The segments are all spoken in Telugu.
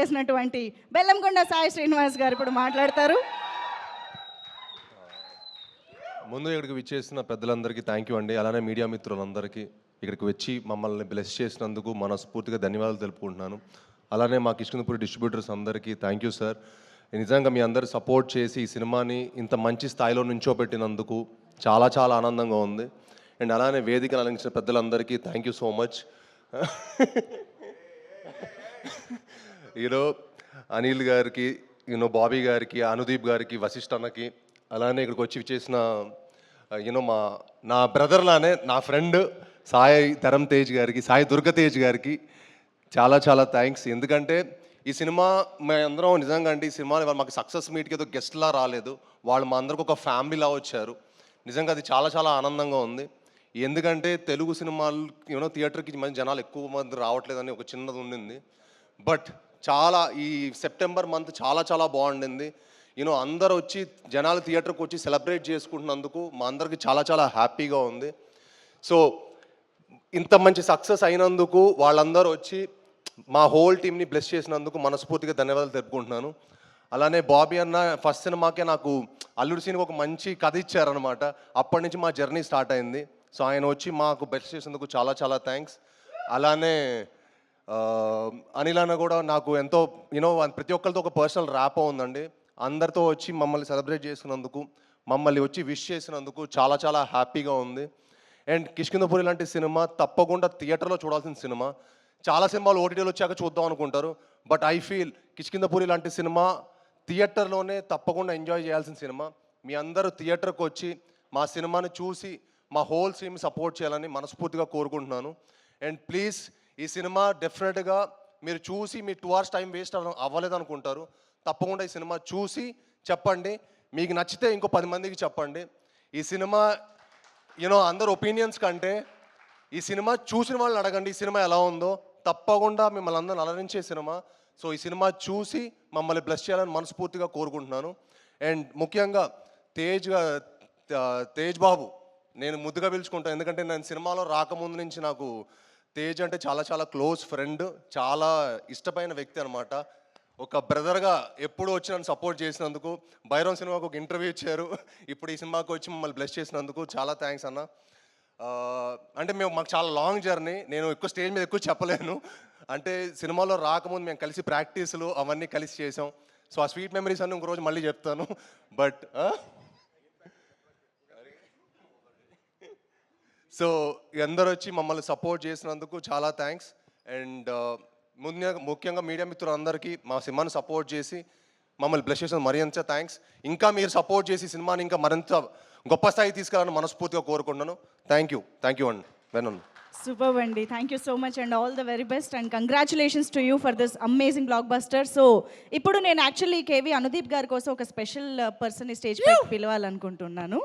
చేసినటువంటి బెల్లంకొండ సాయి శ్రీనివాస్ గారు ఇప్పుడు మాట్లాడతారు. ముందు ఇక్కడికి విచ్చేసిన పెద్దలందరికీ థ్యాంక్ యూ అండి. అలానే మీడియా మిత్రులందరికీ ఇక్కడికి వచ్చి మమ్మల్ని బ్లెస్ చేసినందుకు మనస్ఫూర్తిగా ధన్యవాదాలు తెలుపుకుంటున్నాను. అలానే మా కిష్కిందపూరి డిస్ట్రిబ్యూటర్స్ అందరికీ థ్యాంక్ యూ సార్ నిజంగా మీ అందరు సపోర్ట్ చేసి ఈ సినిమాని ఇంత మంచి స్థాయిలో నుంచోబెట్టినందుకు చాలా చాలా ఆనందంగా ఉంది. అండ్ అలానే వేదికను అలంకరించిన పెద్దలందరికీ థ్యాంక్ యూ సో మచ్ ఈరో అనిల్ గారికి యూనో బాబీ గారికి అనుదీప్ గారికి వశిష్ఠ అన్నకి అలానే ఇక్కడికి వచ్చి చేసిన uh, యూనో మా నా బ్రదర్లానే నా ఫ్రెండ్ సాయి ధరమ్ తేజ్ గారికి సాయి దుర్గ తేజ్ గారికి చాలా చాలా థ్యాంక్స్ ఎందుకంటే ఈ సినిమా మేమందరం నిజంగా అంటే ఈ సినిమా మాకు సక్సెస్ మీట్కి ఏదో గెస్ట్లా రాలేదు. వాళ్ళు మా అందరికి ఒక ఫ్యామిలీలా వచ్చారు. నిజంగా అది చాలా చాలా ఆనందంగా ఉంది. ఎందుకంటే తెలుగు సినిమాలు యూనో థియేటర్కి మంచి జనాలు ఎక్కువ మంది రావట్లేదని ఒక చిన్నది ఉండింది. బట్ చాలా ఈ సెప్టెంబర్ మంత్ చాలా చాలా బాగుండింది. యూనో అందరు వచ్చి జనాలు థియేటర్కి వచ్చి సెలబ్రేట్ చేసుకుంటున్నందుకు మా అందరికి చాలా చాలా హ్యాపీగా ఉంది. సో ఇంత మంచి సక్సెస్ అయినందుకు వాళ్ళందరూ వచ్చి మా హోల్ టీమ్ని బ్లెస్ చేసినందుకు మనస్ఫూర్తిగా ధన్యవాదాలు తెలుపుకుంటున్నాను. అలానే బాబీ అన్న ఫస్ట్ సినిమాకే నాకు అల్లుడు సీన్కి ఒక మంచి కథ ఇచ్చారనమాట అప్పటి నుంచి మా జర్నీ స్టార్ట్ అయింది. సో ఆయన వచ్చి మాకు బ్లెస్ చేసినందుకు చాలా చాలా థ్యాంక్స్. అలానే అనిల్ అన్న కూడా నాకు ఎంతో యూనో ప్రతి ఒక్కరితో ఒక పర్సనల్ ర్యాప్ ఉందండి. అందరితో వచ్చి మమ్మల్ని సెలబ్రేట్ చేసినందుకు మమ్మల్ని వచ్చి విష్ చేసినందుకు చాలా చాలా హ్యాపీగా ఉంది. అండ్ కిష్కిందపురి లాంటి సినిమా తప్పకుండా థియేటర్లో చూడాల్సిన సినిమా. చాలా సినిమాలు ఓటీటీలో వచ్చాక చూద్దాం అనుకుంటారు. బట్ ఐ ఫీల్ కిష్కిందపురి లాంటి సినిమా థియేటర్లోనే తప్పకుండా ఎంజాయ్ చేయాల్సిన సినిమా. మీ అందరూ థియేటర్కి వచ్చి మా సినిమాని చూసి మా హోల్ టీమ్ సపోర్ట్ చేయాలని మనస్ఫూర్తిగా కోరుకుంటున్నాను. అండ్ ప్లీజ్ ఈ సినిమా డెఫినెట్గా మీరు చూసి మీ టూ అవర్స్ టైం వేస్ట్ అవ్వలేదు అనుకుంటారు. తప్పకుండా ఈ సినిమా చూసి చెప్పండి. మీకు నచ్చితే ఇంకో పది మందికి చెప్పండి. ఈ సినిమా యూనో అందరు ఒపీనియన్స్ కంటే ఈ సినిమా చూసిన వాళ్ళని అడగండి. ఈ సినిమా ఎలా ఉందో తప్పకుండా మిమ్మల్ని అందరిని అలరించే సినిమా. సో ఈ సినిమా చూసి మమ్మల్ని బ్లెస్ చేయాలని మనస్ఫూర్తిగా కోరుకుంటున్నాను. అండ్ ముఖ్యంగా తేజ్ తేజ్ బాబు నేను ముద్దుగా పిలుచుకుంటాను ఎందుకంటే నేను సినిమాలో రాకముందు నుంచి నాకు తేజ్ అంటే చాలా చాలా క్లోజ్ ఫ్రెండ్ చాలా ఇష్టమైన వ్యక్తి అనమాట ఒక బ్రదర్గా ఎప్పుడు వచ్చి నన్ను సపోర్ట్ చేసినందుకు భైరవ్ సినిమాకు ఒక ఇంటర్వ్యూ ఇచ్చారు. ఇప్పుడు ఈ సినిమాకు వచ్చి మమ్మల్ని బ్లెస్ చేసినందుకు చాలా థ్యాంక్స్ అన్న. అంటే మేము మాకు చాలా లాంగ్ జర్నీ నేను ఎక్కువ స్టేజ్ మీద ఎక్కువ చెప్పలేను. అంటే సినిమాలో రాకముందు మేము కలిసి ప్రాక్టీసులు అవన్నీ కలిసి చేసాం. సో ఆ స్వీట్ మెమరీస్ అన్నీ ఇంకో రోజు మళ్ళీ చెప్తాను. బట్ సో అందరూ వచ్చి మమ్మల్ని సపోర్ట్ చేసినందుకు చాలా థ్యాంక్స్. అండ్ ముఖ్యంగా ముఖ్యంగా మీడియా మిత్రులందరికీ మా సినిమాని సపోర్ట్ చేసి మమ్మల్ని బ్లెస్ చేసిన మరింత థ్యాంక్స్. ఇంకా మీరు సపోర్ట్ చేసి సినిమాని ఇంకా మరింత గొప్ప స్థాయి తీసుకెళ్ళాలని మనస్ఫూర్తిగా కోరుకుంటున్నాను. Thank you. థ్యాంక్ యూ అండి. వెనన్ సూపర్ అండి thank you so much and all the very best and congratulations to you for this amazing blockbuster so ఇప్పుడు నేను యాక్చువల్లీ కేవీ అనుదీప్ గారి కోసం ఒక స్పెషల్ పర్సన్ స్టేజ్ పైకి పిలవాలనుకుంటున్నాను.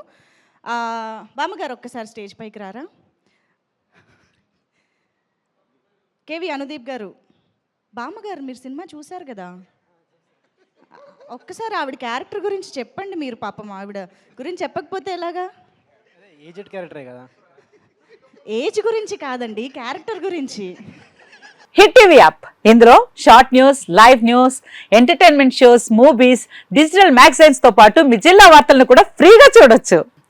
బామ్మగారు ఒక్కసారి స్టేజ్ పైకి రారా? కేవీ అనుదీప్ గారు బామ్మగారు మీరు సినిమా చూశారు కదా? ఒక్కసారి ఆవిడ క్యారెక్టర్ గురించి చెప్పండి మీరు పాపం. ఆవిడ గురించి చెప్పకపోతే ఎలాగా? ఏజెడ్ క్యారెక్టరే కదా. ఏజ్ గురించి కాదండి క్యారెక్టర్ గురించి. Hit TV app. ఇందులో short news live news entertainment shows movies digital మ్యాగజైన్స్తో పాటు మీ జిల్లా వార్తలను కూడా ఫ్రీగా చూడొచ్చు.